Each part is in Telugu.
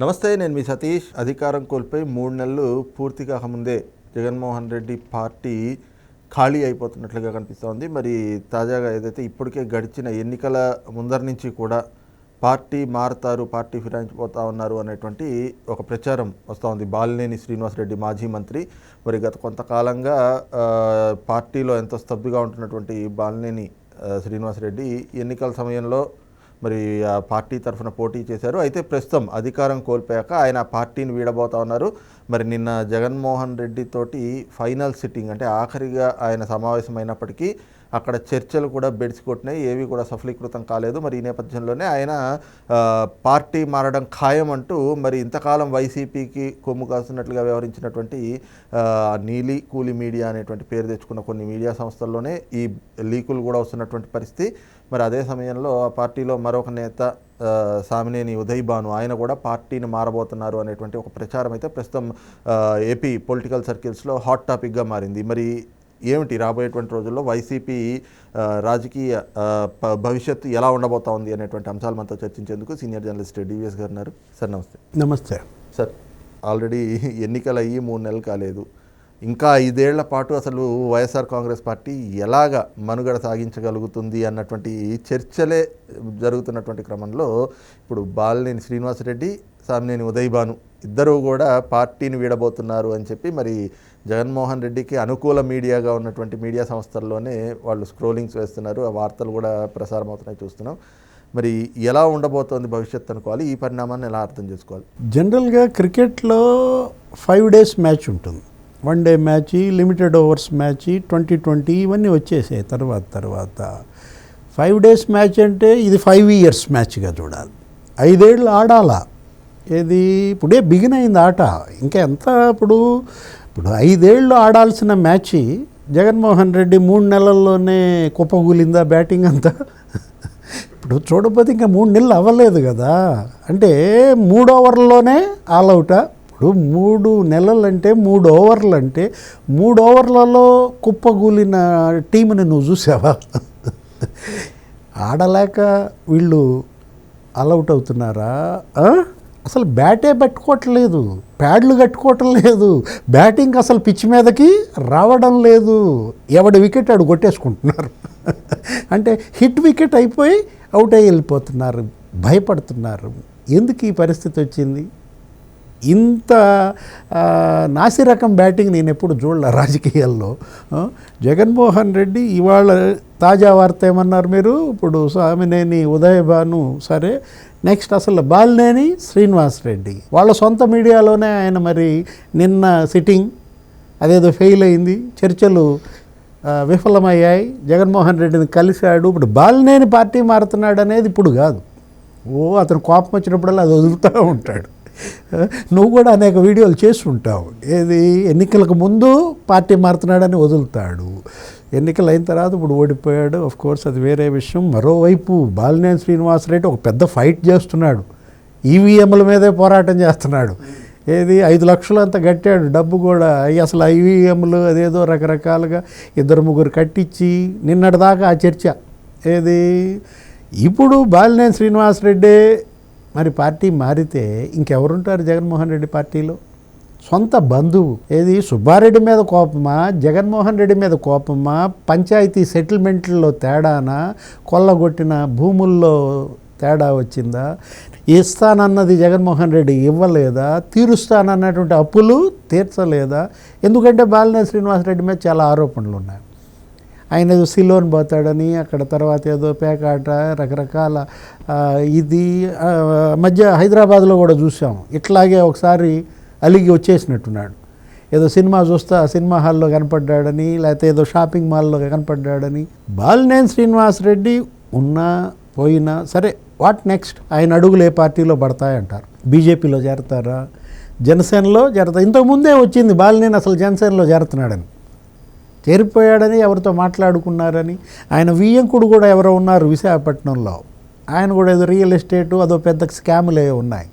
నమస్తే నేను మీ సతీష్. అధికారం కోల్పోయి మూడు నెలలు పూర్తి కాకముందే జగన్మోహన్ రెడ్డి పార్టీ ఖాళీ అయిపోతున్నట్లుగా కనిపిస్తోంది. మరి తాజాగా ఏదైతే ఇప్పటికే గడిచిన ఎన్నికల ముందర నుంచి కూడా పార్టీ మారుతారు పార్టీ ఫిరాయించిపోతా ఉన్నారు అనేటువంటి ఒక ప్రచారం వస్తూ ఉంది బాలినేని శ్రీనివాసరెడ్డి మాజీ మంత్రి. మరి గత కొంతకాలంగా పార్టీలో ఎంతో స్తబ్దుగా ఉంటున్నటువంటి బాలినేని శ్రీనివాసరెడ్డి ఎన్నికల సమయంలో మరి ఆ పార్టీ తరఫున పోటీ చేశారు. అయితే ప్రస్తుతం అధికారం కోల్పోయాక ఆయన ఆ పార్టీని వీడబోతా ఉన్నారు. మరి నిన్న జగన్మోహన్ రెడ్డితోటి ఫైనల్ సిట్టింగ్ అంటే ఆఖరిగా ఆయన సమావేశమైనప్పటికీ అక్కడ చర్చలు కూడా బెడిసి కొట్టినాయి ఏవి కూడా సఫలీకృతం కాలేదు. మరి ఈ నేపథ్యంలోనే ఆయన పార్టీ మారడం ఖాయం అంటూ మరి ఇంతకాలం వైసీపీకి కొమ్ము కాస్తున్నట్లుగా వ్యవహరించినటువంటి నీలి కూలి మీడియా అనేటువంటి పేరు తెచ్చుకున్న కొన్ని మీడియా సంస్థల్లోనే ఈ లీకులు కూడా వస్తున్నటువంటి పరిస్థితి. మరి అదే సమయంలో ఆ పార్టీలో మరొక నేత సామినేని ఉదయ్ భాను ఆయన కూడా పార్టీని మారబోతున్నారు అనేటువంటి ఒక ప్రచారం అయితే ప్రస్తుతం ఏపీ పొలిటికల్ సర్కిల్స్లో హాట్ టాపిక్గా మారింది. మరి ఏమిటి రాబోయేటువంటి రోజుల్లో వైసీపీ రాజకీయ భవిష్యత్తు ఎలా ఉండబోతా ఉంది అనేటువంటి అంశాలు మనతో చర్చించేందుకు సీనియర్ జర్నలిస్ట్ డివిఎస్ గారు ఉన్నారు. సార్ నమస్తే. నమస్తే. సార్ ఆల్రెడీ ఎన్నికలు అయ్యి మూడు నెలలు కాలేదు. ఇంకా ఐదేళ్ళ పాటు అసలు వైఎస్ఆర్ కాంగ్రెస్ పార్టీ ఎలాగ మనుగడ సాగించగలుగుతుంది అన్నటువంటి చర్చలే జరుగుతున్నటువంటి క్రమంలో ఇప్పుడు బాలినేని శ్రీనివాసరెడ్డి సామినేని ఉదయభాను ఇద్దరూ కూడా పార్టీని వీడబోతున్నారు అని చెప్పి మరి జగన్మోహన్ రెడ్డికి అనుకూల మీడియాగా ఉన్నటువంటి మీడియా సంస్థల్లోనే వాళ్ళు స్క్రోలింగ్స్ వేస్తున్నారు. ఆ వార్తలు కూడా ప్రసారం అవుతున్నాయి చూస్తున్నాం. మరి ఎలా ఉండబోతోంది భవిష్యత్తు అనుకోవాలి. ఈ పరిణామాన్ని ఎలా అర్థం చేసుకోవాలి? జనరల్గా క్రికెట్లో ఫైవ్ డేస్ మ్యాచ్ ఉంటుంది. One day match limited overs match twenty twenty ఇవన్నీ వచ్చేసాయి తర్వాత తర్వాత. ఫైవ్ డేస్ మ్యాచ్ అంటే ఇది ఫైవ్ ఇయర్స్ మ్యాచ్గా చూడాలి. ఐదేళ్ళు ఆడాలా? ఏది? ఇప్పుడే బిగిన్ అయింది ఆట. ఇంకా ఎంత ఇప్పుడు ఇప్పుడు ఐదేళ్ళు ఆడాల్సిన మ్యాచ్ జగన్మోహన్ రెడ్డి మూడు నెలల్లోనే కుప్పగూలిందా బ్యాటింగ్ అంతా? ఇప్పుడు చూడకపోతే ఇంకా మూడు నెలలు అవ్వలేదు కదా? అంటే మూడు ఓవర్లలోనే ఆల్ అవుటా? ఇప్పుడు మూడు నెలలంటే మూడు ఓవర్లు అంటే మూడు ఓవర్లలో కుప్పగూలిన టీంని నువ్వు చూసావా? ఆడలేక వీళ్ళు అవుట్ అవుతున్నారా? అసలు బ్యాటే పెట్టుకోవట్లేదు ప్యాడ్లు కట్టుకోవటం లేదు. బ్యాటింగ్ అసలు పిచ్ మీదకి రావడం లేదు. ఎవడి వికెట్ ఆడు కొట్టేసుకుంటున్నారు. అంటే హిట్ వికెట్ అయిపోయి అవుట్ అయ్యి వెళ్ళిపోతున్నారు. భయపడుతున్నారు. ఎందుకు ఈ పరిస్థితి వచ్చింది? ఇంత నాసిరకం బ్యాటింగ్ నేను ఎప్పుడు చూడలే రాజకీయాల్లో. జగన్మోహన్ రెడ్డి ఇవాళ తాజా వార్త ఏమన్నారు మీరు? ఇప్పుడు స్వామినేని ఉదయభాను సరే నెక్స్ట్ అసలు బాలినేని శ్రీనివాస్ రెడ్డి. వాళ్ళ సొంత మీడియాలోనే ఆయన మరి నిన్న సిట్టింగ్ అదేదో ఫెయిల్ అయింది చర్చలు విఫలమయ్యాయి జగన్మోహన్ రెడ్డిని కలిశాడు. ఇప్పుడు బాలినేని పార్టీ మారుతున్నాడు అనేది ఇప్పుడు కాదు. ఓ అతను కోపం వచ్చినప్పుడల్లా అది వదులుతూ ఉంటాడు. నువ్వు కూడా అనేక వీడియోలు చేసి ఉంటావు ఏది? ఎన్నికలకు ముందు పార్టీ మారుతున్నాడని వదులుతాడు. ఎన్నికలు అయిన తర్వాత ఇప్పుడు ఓడిపోయాడు. ఆఫ్ కోర్స్ అది వేరే విషయం. మరోవైపు బాలినేని శ్రీనివాసరెడ్డి ఒక పెద్ద ఫైట్ చేస్తున్నాడు. ఈవీఎంల మీదే పోరాటం చేస్తున్నాడు. ఏది? ఐదు లక్షలు అంత కట్టాడు. డబ్బు కూడా అయ్యి అసలు ఐవీఎంలు అదేదో రకరకాలుగా ఇద్దరు ముగ్గురు కట్టించి నిన్నటిదాకా ఆ చర్చ. ఏది? ఇప్పుడు బాలినేని శ్రీనివాసరెడ్డి మరి పార్టీ మారితే ఇంకెవరుంటారు జగన్మోహన్ రెడ్డి పార్టీలో? సొంత బంధువు. ఏది? సుబ్బారెడ్డి మీద కోపమా? జగన్మోహన్ రెడ్డి మీద కోపమా? పంచాయతీ సెటిల్మెంట్లలో తేడానా? కొల్లగొట్టిన భూముల్లో తేడా వచ్చిందా? ఇస్తానన్నది జగన్మోహన్ రెడ్డి ఇవ్వలేదా? తీరుస్తానన్నటువంటి అప్పులు తీర్చలేదా? ఎందుకంటే బాలినేని శ్రీనివాసరెడ్డి మీద చాలా ఆరోపణలు ఉన్నాయి ఆయన ఏదో సిలోన్ పోతాడని అక్కడ తర్వాత ఏదో పేకాట రకరకాల ఇది మధ్య హైదరాబాద్లో కూడా చూసాము ఇట్లాగే ఒకసారి అలిగి వచ్చేసినట్టున్నాడు. ఏదో సినిమా చూస్తా సినిమా హాల్లో కనపడ్డాడని లేకపోతే ఏదో షాపింగ్ మాల్లో కనపడ్డాడని బాలినేని శ్రీనివాస్ రెడ్డి ఉన్నా పోయినా సరే వాట్ నెక్స్ట్? ఆయన అడుగులు ఏ పార్టీలో పడతాయంటారు. బీజేపీలో చేరతారా? జనసేనలో చేరతా ఇంతకుముందే వచ్చింది బాలినేని అసలు జనసేనలో చేరుతున్నాడని. చేరిపోయాడని ఎవరితో మాట్లాడుకున్నారని ఆయన వియ్యంకుడు కూడా ఎవరో ఉన్నారు విశాఖపట్నంలో. ఆయన కూడా ఏదో రియల్ ఎస్టేటు అదో పెద్ద స్కాములే ఉన్నాయి.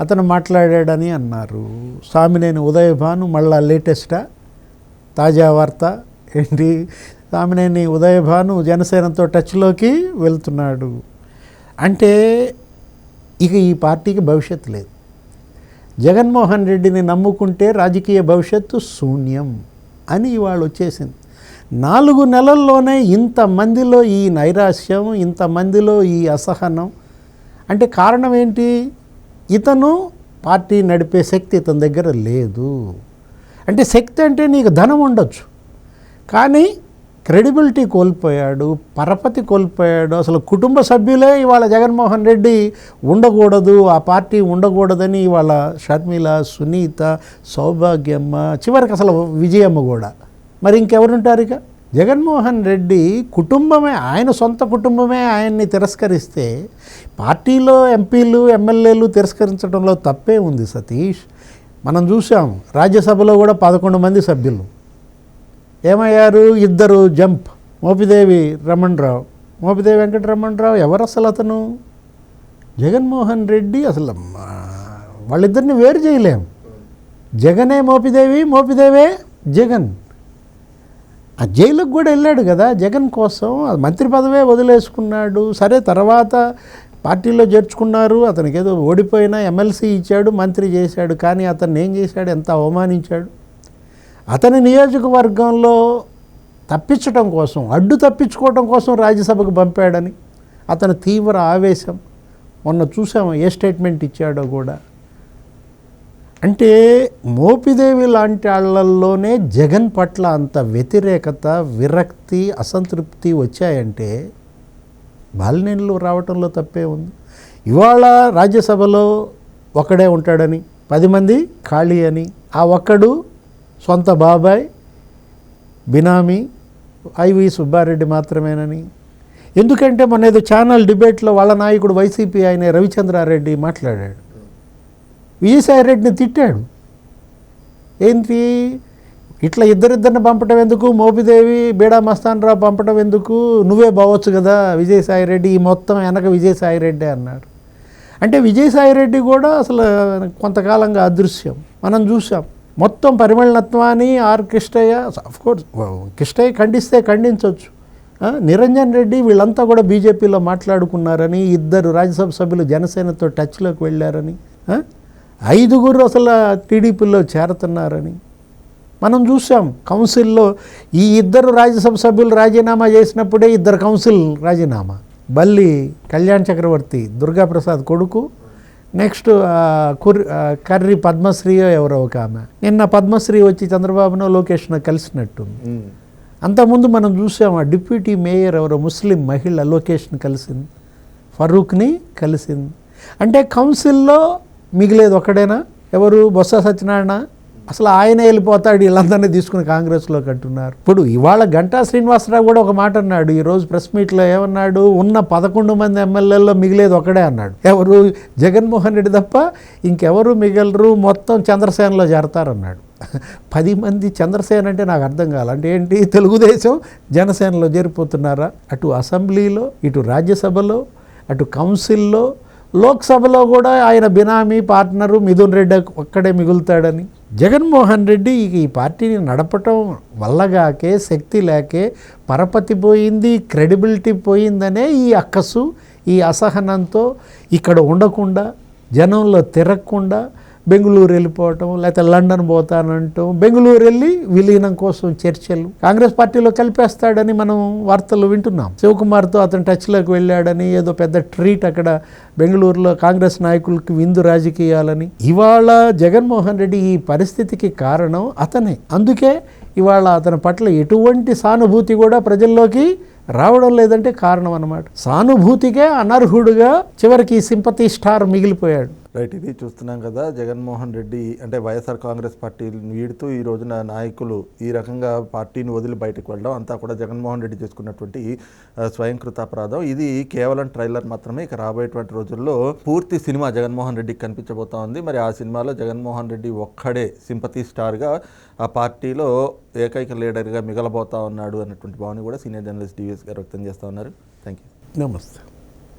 అతను మాట్లాడాడని అన్నారు. సామినేని ఉదయభాను మళ్ళా లేటెస్టా? తాజా వార్త ఏంటి? సామినేని ఉదయభాను జనసేనతో టచ్లోకి వెళ్తున్నాడు. అంటే ఇక ఈ పార్టీకి భవిష్యత్తు లేదు. జగన్మోహన్ రెడ్డిని నమ్ముకుంటే రాజకీయ భవిష్యత్తు శూన్యం. అని ఇవాళ వచ్చేసింది. నాలుగు నెలల్లోనే ఇంతమందిలో ఈ నైరాశ్యం ఇంతమందిలో ఈ అసహనం. అంటే కారణం ఏంటి? ఇతను పార్టీ నడిపే శక్తి ఇతని దగ్గర లేదు. అంటే శక్తి అంటే నీకు ధనం ఉండొచ్చు. కానీ క్రెడిబిలిటీ కోల్పోయాడు పరపతి కోల్పోయాడు. అసలు కుటుంబ సభ్యులే ఇవాళ జగన్మోహన్ రెడ్డి ఉండకూడదు ఆ పార్టీ ఉండకూడదని ఇవాళ షర్మిల సునీత సౌభాగ్యమ్మ చివరికి అసలు విజయమ్మ కూడా. మరి ఇంకెవరుంటారు ఇక? జగన్మోహన్ రెడ్డి కుటుంబమే ఆయన సొంత కుటుంబమే ఆయన్ని తిరస్కరిస్తే పార్టీలో ఎంపీలు ఎమ్మెల్యేలు తిరస్కరించడంలో తప్పే ఉంది సతీష్. మనం చూసాం రాజ్యసభలో కూడా పదకొండు మంది సభ్యులు. ఏమయ్యారు? ఇద్దరు జంప్. మోపిదేవి రమణరావు. మోపిదేవి వెంకటరమణరావు ఎవరు అసలు అతను జగన్మోహన్ రెడ్డి అసలు వాళ్ళిద్దరిని వేరు చేయలేం. జగనే మోపిదేవి మోపిదేవే జగన్. ఆ జైలుకు కూడా వెళ్ళాడు కదా జగన్ కోసం. మంత్రి పదవే వదిలేసుకున్నాడు. సరే తర్వాత పార్టీలో చేర్చుకున్నారు. అతనికి ఏదో ఓడిపోయినా ఎమ్మెల్సీ ఇచ్చాడు మంత్రి చేశాడు. కానీ అతన్ని ఏం చేశాడు? ఎంత అవమానించాడు? అతని నియోజకవర్గంలో తప్పించడం కోసం అడ్డు తప్పించుకోవడం కోసం రాజ్యసభకు పంపాడని అతని తీవ్ర ఆవేశం. మొన్న చూసాము ఏ స్టేట్మెంట్ ఇచ్చాడో కూడా. అంటే మోపిదేవి లాంటి వాళ్ళల్లోనే జగన్ పట్ల అంత వ్యతిరేకత విరక్తి అసంతృప్తి వచ్చాయంటే బాలినేనిలో రావటంలో తప్పే ఉంది. ఇవాళ రాజ్యసభలో ఒకడే ఉంటాడని పది మంది ఖాళీ అని ఆ ఒక్కడు సొంత బాబాయ్ బినామీ ఐవి సుబ్బారెడ్డి మాత్రమేనని. ఎందుకంటే మన ఏదో ఛానల్ డిబేట్లో వాళ్ళ నాయకుడు వైసీపీ ఆయన రవిచంద్రారెడ్డి మాట్లాడాడు. విజయసాయి రెడ్డిని తిట్టాడు. ఏంటి? ఇట్లా ఇద్దరిద్దరిని పంపటం ఎందుకు? మోపిదేవి బీడా మస్తానరావు పంపటం ఎందుకు? నువ్వే బావచ్చు కదా విజయసాయి రెడ్డి ఈ మొత్తం వెనక విజయసాయి రెడ్డి అన్నాడు. అంటే విజయసాయి రెడ్డి కూడా అసలు కొంతకాలంగా అదృశ్యం. మనం చూసాం మొత్తం పరిమళనత్వాన్ని ఆర్ కృష్ణయ్య కోర్స్ కృష్ణయ్య ఖండిస్తే ఖండించవచ్చు నిరంజన్ రెడ్డి వీళ్ళంతా కూడా బీజేపీలో మాట్లాడుకున్నారని ఇద్దరు రాజ్యసభ సభ్యులు జనసేనతో టచ్లోకి వెళ్ళారని ఐదుగురు అసలు టీడీపీలో చేరుతున్నారని మనం చూసాం. కౌన్సిల్లో ఈ ఇద్దరు రాజ్యసభ సభ్యులు రాజీనామా చేసినప్పుడే ఇద్దరు కౌన్సిల్ రాజీనామా. బల్లి కళ్యాణ్ చక్రవర్తి దుర్గాప్రసాద్ కొడుకు నెక్స్ట్ ఆ, కుర్ ఆ, కర్రి పద్మశ్రీ ఎవరో ఒక ఆమె. నిన్న పద్మశ్రీ వచ్చి చంద్రబాబును లోకేష్ను కలిసినట్టుంది ఉమ్. అంతకుముందు మనం చూసాం ఆ డిప్యూటీ మేయర్ ఎవరో ముస్లిం మహిళ లొకేషన్ కలిసింది. ఫరూక్ని కలిసింది. అంటే కౌన్సిల్లో మిగిలేదు ఒకడేనా ఎవరు? బొత్స సత్యనారాయణ? అసలు ఆయన వెళ్ళిపోతాడు వీళ్ళందరినీ తీసుకుని కాంగ్రెస్లోకి అంటున్నారు. ఇప్పుడు ఇవాళ గంటా శ్రీనివాసరావు కూడా ఒక మాట అన్నాడు ఈరోజు ప్రెస్ మీట్లో ఏమన్నాడు ఉన్న పదకొండు మంది ఎమ్మెల్యేల్లో మిగిలేదు ఒకడే అన్నాడు. ఎవరు? జగన్మోహన్ రెడ్డి తప్ప ఇంకెవరు మిగలరు? మొత్తం చంద్రసేనలో చేరతారన్నాడు పది మంది చంద్రసేన అంటే నాకు అర్థం కాదు అంటే ఏంటి? తెలుగుదేశం జనసేనలో చేరిపోతున్నారా? అటు అసెంబ్లీలో ఇటు రాజ్యసభలో అటు కౌన్సిల్లో లోక్సభలో కూడా ఆయన బినామీ పార్ట్నరు మిథున్ రెడ్డి ఒక్కడే మిగులుతాడని. జగన్మోహన్ రెడ్డి ఈ పార్టీని నడపటం వల్లగాకే శక్తి లేకే పరపతి పోయింది క్రెడిబిలిటీ పోయిందనే ఈ అక్కసు ఈ అసహనంతో ఇక్కడ ఉండకుండా జనంలో తిరగకుండా బెంగళూరు వెళ్ళిపోవటం లేకపోతే లండన్ పోతానంటాం. బెంగళూరు వెళ్ళి విలీనం కోసం చర్చలు. కాంగ్రెస్ పార్టీలో కలిపేస్తాడని మనం వార్తలు వింటున్నాం. శివకుమార్తో అతను టచ్లోకి వెళ్ళాడని ఏదో పెద్ద ట్రీట్ అక్కడ బెంగళూరులో కాంగ్రెస్ నాయకులకి విందు రాజకీయాలని. ఇవాళ జగన్మోహన్ రెడ్డి ఈ పరిస్థితికి కారణం అతనే. అందుకే ఇవాళ అతని పట్ల ఎటువంటి సానుభూతి కూడా ప్రజల్లోకి రావడం లేదంటే కారణం అన్నమాట. సానుభూతికే అనర్హుడుగా చివరికి సింపతి స్టార్ మిగిలిపోయాడు. రైట్ ఇది చూస్తున్నాం కదా జగన్మోహన్ రెడ్డి అంటే వైఎస్ఆర్ కాంగ్రెస్ పార్టీని వీడుతూ ఈ రోజున నాయకులు ఈ రకంగా పార్టీని వదిలి బయటకు వెళ్ళడం అంతా కూడా జగన్మోహన్ రెడ్డి చేసుకున్నటువంటి స్వయంకృత అపరాధం. ఇది కేవలం ట్రైలర్ మాత్రమే ఇక రాబోయేటువంటి రోజుల్లో పూర్తి సినిమా జగన్మోహన్ రెడ్డికి కనిపించబోతా ఉంది. మరి ఆ సినిమాలో జగన్మోహన్ రెడ్డి ఒక్కడే సింపతి స్టార్గా ఆ పార్టీలో ఏకైక లీడర్గా మిగలబోతా ఉన్నాడు అన్నటువంటి భావన కూడా సీనియర్ జర్నలిస్ట్ డివిఎస్ గారు వ్యక్తం చేస్తూ ఉన్నారు. థ్యాంక్ యూ నమస్తే.